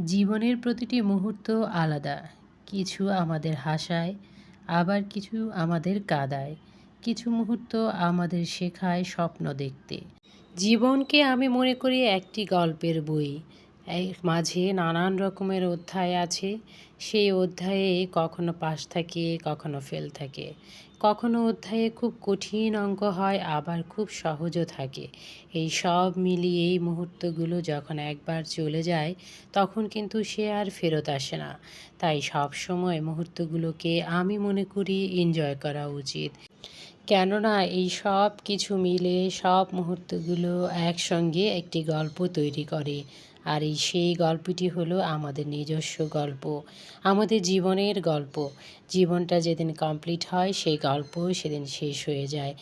জীবনের প্রতিটি মুহূর্ত আলাদা। কিছু আমাদের হাসায়, আবার কিছু আমাদের কাদায়। কিছু মুহূর্ত আমাদের শেখায় স্বপ্ন দেখতে। জীবনকে আমি মনে করি একটি গল্পের বই। এর মাঝে নানান রকমের অধ্যায় আছে। সেই অধ্যায়ে কখনো পাস থাকে, কখনো ফেল থাকে। কখনো অধ্যায়ে খুব কঠিন অঙ্ক হয়, আবার খুব সহজও থাকে। এই সব মিলিয়ে এই মুহূর্তগুলো যখন একবার চলে যায়, তখন কিন্তু সে আর ফেরত আসে না। তাই সব সময় মুহূর্তগুলোকে আমি মনে করি এনজয় করা উচিত। কেননা এই সব কিছু মিলে সব মুহূর্তগুলো একসঙ্গে একটি গল্প তৈরি করে। আর এই সেই গল্পটি হলো আমাদের নিজস্ব গল্প, আমাদের জীবনের গল্প। জীবনটা যেদিন কমপ্লিট হয়, সেই গল্প সেদিন শেষ হয়ে যায়।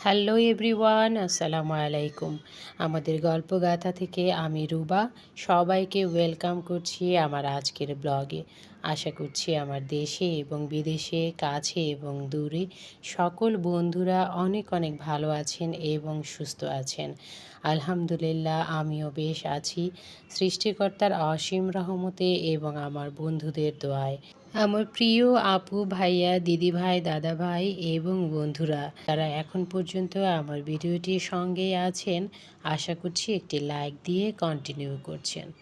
হ্যালো এভরিওয়ান আসসালামু আলাইকুম। আমাদের গল্পগাথা থেকে আমি রুবা, সবাইকে ওয়েলকাম করছি আমার আজকের ব্লগে। আশা করছি আমার দেশে এবং বিদেশে, কাছে এবং দূরে সকল বন্ধুরা অনেক অনেক ভালো আছেন এবং সুস্থ আছেন। আলহামদুলিল্লাহ, আমিও বেশ আছি। সৃষ্টিকর্তার অসীম রহমতে এবং আমার বন্ধুদের দোয়ায়। আমার প্রিয় আপু ভাইয়া, দিদি ভাই, দাদা ভাই এবং বন্ধুরা তারা এখন পর্যন্ত আমার ভিডিওটির সঙ্গে আছেন, আশা করছি একটি লাইক দিয়ে কন্টিনিউ করছেন।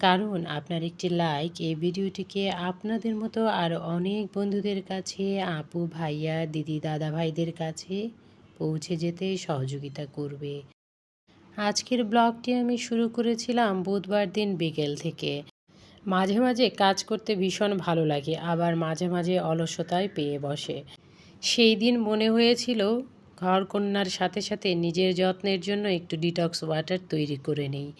কারণ আপনার একটি লাইক এই ভিডিওটিকে আপনাদের মতো আরও অনেক বন্ধুদের কাছে, আপু ভাইয়া, দিদি, দাদা ভাইদের কাছে পৌঁছে যেতে সহযোগিতা করবে। আজকের ব্লগটি আমি শুরু করেছিলাম বুধবার দিন বিকেল থেকে। মাঝে মাঝে কাজ করতে ভীষণ ভালো লাগে, আবার মাঝে মাঝে অলসতায় পেয়ে বসে। সেই দিন মনে হয়েছিল ঘরকন্যার সাথে সাথে নিজের যত্নের জন্য একটু ডিটক্স ওয়াটার তৈরি করে নেই।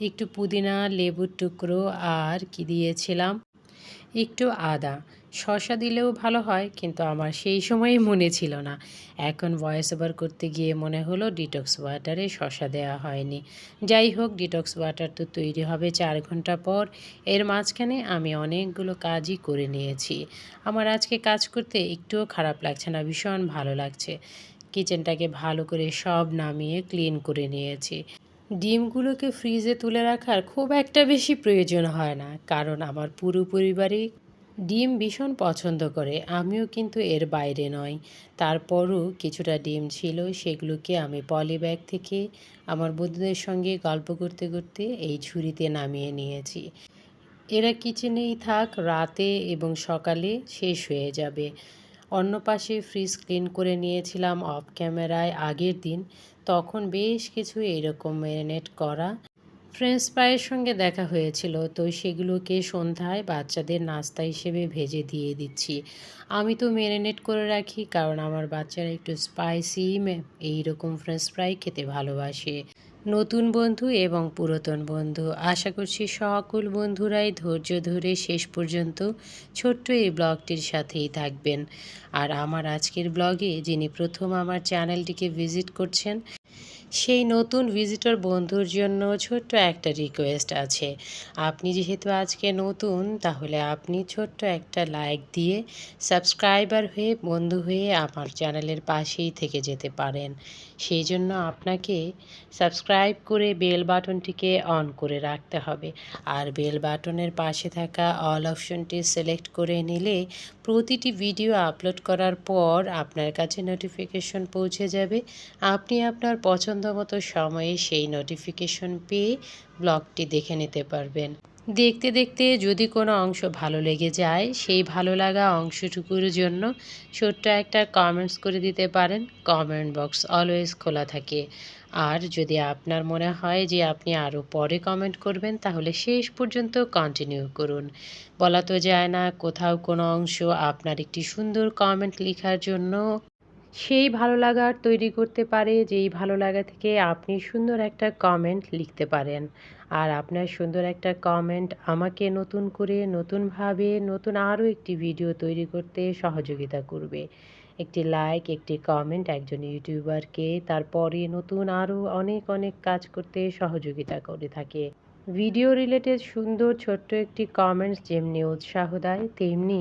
একটু পুদিনা, লেবুর টুকরো আর কি দিয়েছিলাম। একটু আদা। শশা দিলেও ভালো হয়, কিন্তু আমার সেই সময়ই মনে ছিল না। এখন ভয়েস ওভার করতে গিয়ে মনে হলো ডিটক্স ওয়াটারে শশা দেওয়া হয়নি। যাই হোক ডিটক্স ওয়াটার তো তৈরি হবে চার ঘণ্টা পর। এর মাঝখানে আমি অনেকগুলো কাজই করে নিয়েছি। আমার আজকে কাজ করতে একটুও খারাপ লাগছে না, ভীষণ ভালো লাগছে। কিচেনটাকে ভালো করে সব নামিয়ে ক্লিন করে নিয়েছি। ডিমগুলোকে ফ্রিজে তুলে রাখার খুব একটা বেশি প্রয়োজন হয় না, কারণ আমার পুরো পরিবারই ডিম ভীষণ পছন্দ করে। আমিও কিন্তু এর বাইরে নয় তারপরও কিছুটা ডিম ছিল, সেগুলোকে আমি পলি ব্যাগ থেকে আমার বন্ধুদের সঙ্গে গল্প করতে করতে এই ঝুড়িতে নামিয়ে নিয়েছি। এরা কিচেনেই থাক, রাতে এবং সকালে শেষ হয়ে যাবে। অন্য পাশে ফ্রিজ ক্লিন করে নিয়েছিলাম অফ ক্যামেরায় আগের দিন। তখন বেশ কিছু এইরকম ম্যারিনেট করা ফ্রেঞ্চ ফ্রাইয়ের সঙ্গে দেখা হয়েছিল। তো সেগুলোকে সন্ধ্যায় বাচ্চাদের নাস্তা হিসেবে ভেজে দিয়ে দিচ্ছি। আমি তো ম্যারিনেট করে রাখি, কারণ আমার বাচ্চারা একটু স্পাইসি এইরকম ফ্রেঞ্চ ফ্রাই খেতে ভালোবাসে। নতুন বন্ধু এবং পুরাতন বন্ধু। আশা করছি সকল বন্ধুরাই ধৈর্য ধরে শেষ পর্যন্ত ছোট্ট এই ব্লগটির সাথেই থাকবেন। আর আমার আজকের ব্লগে যিনি প্রথম আমার চ্যানেলটিকে ভিজিট করছেন সেই নতুন ভিজিটর বন্ধুর জন্য ছোট্ট একটা রিকোয়েস্ট আছে। আপনি যেহেতু আজকে নতুন, তাহলে আপনি ছোট্ট একটা লাইক দিয়ে সাবস্ক্রাইবার হয়ে, বন্ধু হয়ে আমার চ্যানেলের পাশেই থেকে যেতে পারেন। সেই জন্য আপনাকে সাবস্ক্রাইব করে বেল বাটনটিকে অন করে রাখতে হবে। আর বেল বাটনের পাশে থাকা অল অপশনটি সিলেক্ট করে নিলে প্রতিটি ভিডিও আপলোড করার পর আপনার কাছে নোটিফিকেশন পৌঁছে যাবে। আপনি আপনার পছন্দ মতো সময়ে সেই নোটিফিকেশন পেয়ে ব্লগটি দেখে নিতে পারবেন। দেখতে দেখতে যদি কোনো অংশ ভালো লেগে যায়, সেই ভালো লাগা অংশটুকুর জন্য ছোট্ট একটা কমেন্টস করে দিতে পারেন। কমেন্ট বক্স অলওয়েজ খোলা থাকে। আর যদি আপনার মনে হয় যে আপনি আরও পরে কমেন্ট করবেন, তাহলে শেষ পর্যন্ত কন্টিনিউ করুন। বলা তো যায় না, কোথাও কোনো অংশ আপনার একটি সুন্দর কমেন্ট লেখার জন্য সেই ভালো লাগার তৈরি করতে পারে, যেই ভালো লাগা থেকে আপনি সুন্দর একটা কমেন্ট লিখতে পারেন। আর আপনার সুন্দর একটা কমেন্ট আমাকে নতুন করে, নতুনভাবে, নতুন আরও একটি ভিডিও তৈরি করতে সহযোগিতা করবে। একটি লাইক একটি কমেন্ট একজন ইউটিউবারকে তারপরে নতুন আরও অনেক অনেক কাজ করতে সহযোগিতা করে থাকে। ভিডিও রিলেটেড সুন্দর ছোট্ট একটি কমেন্টস যেমনি উৎসাহ দেয়, তেমনি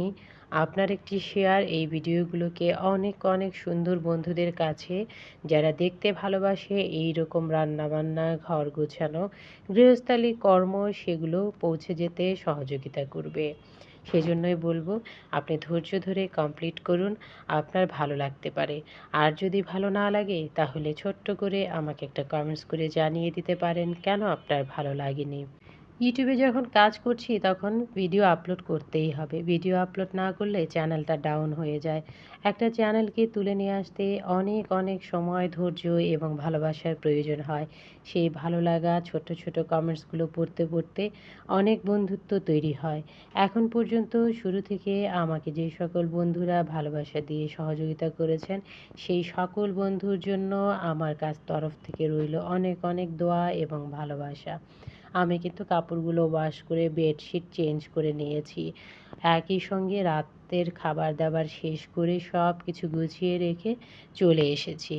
আপনার একটি শেয়ার, এই ভিডিওগুলোকে অনেক অনেক সুন্দর বন্ধুদের কাছে যারা দেখতে ভালোবাসে এই রকম রান্নাবান্না, ঘর গোছানো, গৃহস্থালী কর্ম, সেগুলো পৌঁছে যেতে সহযোগিতা করবে। সেজন্যই বলব, আপনি ধৈর্য ধরে কমপ্লিট করুন, আপনার ভালো লাগতে পারে। আর যদি ভালো না লাগে, তাহলে ছোট্ট করে আমাকে একটা কমেন্টস করে জানিয়ে দিতে পারেন, কেন আপনার ভালো লাগেনি? ইউটিউবে যখন কাজ করছি, তখন ভিডিও আপলোড করতেই হবে। ভিডিও আপলোড না করলে চ্যানেলটা ডাউন হয়ে যায়। একটা চ্যানেলকে তুলে নিয়ে আসতে অনেক অনেক সময়, ধৈর্য এবং ভালোবাসার প্রয়োজন হয়। সেই ভালো লাগা ছোট ছোট কমেন্টসগুলো পড়তে পড়তে অনেক বন্ধুত্ব তৈরি হয়। এখন পর্যন্ত শুরু থেকে আমাকে যে সকল বন্ধুরা ভালোবাসা দিয়ে সহযোগিতা করেছেন, সেই সকল বন্ধুর জন্য আমার কাছ তরফ থেকে রইল অনেক অনেক দোয়া এবং ভালোবাসা। আমি কিন্তু কাপড়গুলো ওয়াশ করে বেডশিট চেঞ্জ করে নিয়েছি। একই সঙ্গে রাতের খাবার দাবার শেষ করে সব কিছু গুছিয়ে রেখে চলে এসেছি।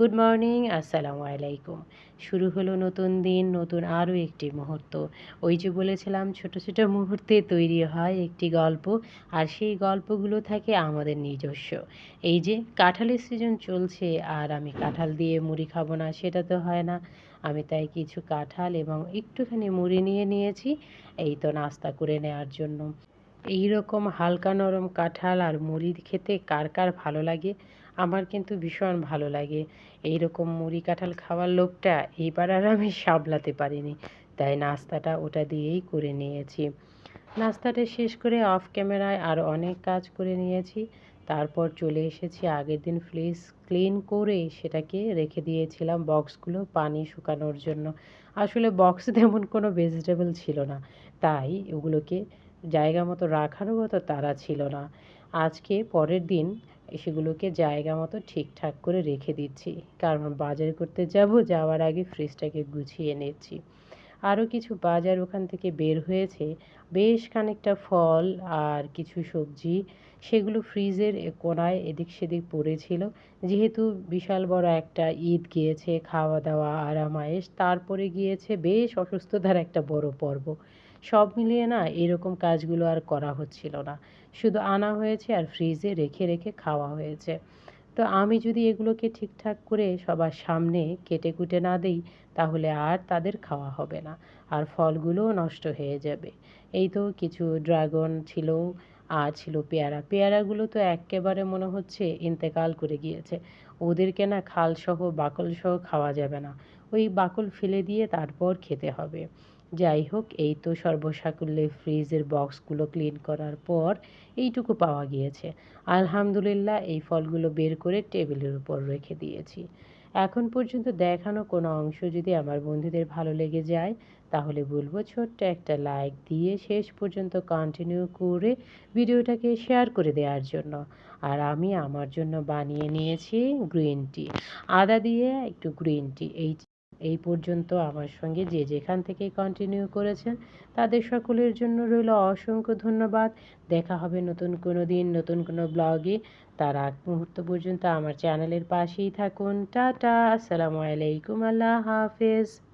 গুড মর্নিং আসসালামু আলাইকুম। শুরু হলো নতুন দিন, নতুন আরও একটি মুহূর্ত। ওই যে বলেছিলাম, ছোট ছোট মুহূর্তে তৈরি হয় একটি গল্প, আর সেই গল্পগুলো থাকে আমাদের নিজস্ব। এই যে, কাঁঠালের সিজন চলছে, আর আমি কাঁঠাল দিয়ে মুড়ি খাব না, সেটা তো হয় না। আমি তাই কিছু কাঁঠাল এবং একটুখানি মুড়ি নিয়ে নিয়েছি, এই তো নাস্তা করে নেওয়ার জন্য। এই রকম হালকা নরম কাঁঠাল আর মুড়ি খেতে কার কার ভালো লাগে? আমার কিন্তু ভীষণ ভালো লাগে। এই রকম মুড়ি কাঁঠাল খাওয়ার লোভটা এইবার আর আমি সামলাতে পারিনি। তাই নাস্তাটা ওটা দিয়েই করে নিয়েছি। নাস্তাটা শেষ করে অফ ক্যামেরায় আর অনেক কাজ করে নিয়েছি। তারপর চলে এসেছি আগের দিন ফ্রিজ ক্লিন করে সেটাকে রেখে দিয়েছিলাম বক্সগুলো পানি শুকানোর জন্য। আসলে বক্স তেমন কোনো ভেজিটেবল ছিল না। তাই ওগুলোকে জায়গা মতো রাখারও মতো তারা ছিল না। আজকে পরের দিন সেগুলোকে জায়গা মতো ঠিকঠাক করে রেখে দিচ্ছি। কারণ বাজার করতে যাব, যাওয়ার আগে ফ্রিজটাকে গুছিয়ে নিচ্ছি। আরও কিছু বাজার ওখান থেকে বের হয়েছে। বেশ খানিকটা ফল আর কিছু সবজি সেগুলো ফ্রিজের কোনায় এদিক সেদিক পড়েছিল। যেহেতু বিশাল বড় একটা ঈদ গিয়েছে, খাওয়া দাওয়া, আরামায়েশ, তারপরে গিয়েছে বেশ অসুস্থতার একটা বড় পর্ব। সব মিলিয়ে না এরকম কাজগুলো আর করা হচ্ছিল না। শুধু আনা হয়েছে আর ফ্রিজে রেখে রেখে খাওয়া হয়েছে। তো আমি যদি এগুলোকে ঠিকঠাক করে সবার সামনে কেটে কুটে না দিই, তাহলে আর তাদের খাওয়া হবে না আর ফলগুলোও নষ্ট হয়ে যাবে। এই তো কিছু ড্রাগন ছিল আর ছিল পেয়ারা। পেয়ারাগুলো তো একেবারে মনে হচ্ছে ইন্তেকাল করে গিয়েছে। ওদেরকে না খালসহ, বাকলসহ খাওয়া যাবে না। ওই বাকল ফেলে দিয়ে তারপর খেতে হবে। যাই হোক, এই তো সর্বসাকুল্যে ফ্রিজের বক্সগুলো ক্লিন করার পর এইটুকু পাওয়া গিয়েছে। আলহামদুলিল্লাহ, এই ফলগুলো বের করে টেবিলের উপর রেখে দিয়েছি। এখন পর্যন্ত দেখানো কোনো অংশ যদি আমার বন্ধুদের ভালো লেগে যায়, তাহলে বলব ছোট্ট একটা লাইক দিয়ে শেষ পর্যন্ত কন্টিনিউ করে ভিডিওটাকে শেয়ার করে দেওয়ার জন্য। আর আমি আমার জন্য বানিয়ে নিয়েছি গ্রিন টি। আদা দিয়ে একটু গ্রিন টি, এই এই পর্যন্ত আমার সঙ্গে যে যেখান থেকে কন্টিনিউ করেছেন, তাদের সকলের জন্য রইল অসংখ্য ধন্যবাদ। দেখা হবে নতুন কোনো দিন, নতুন কোনো ব্লগে তার আগ মুহূর্ত পর্যন্ত আমার চ্যানেলের পাশেই থাকুন। টাটা, আসসালামু আলাইকুম, আল্লাহ হাফেজ।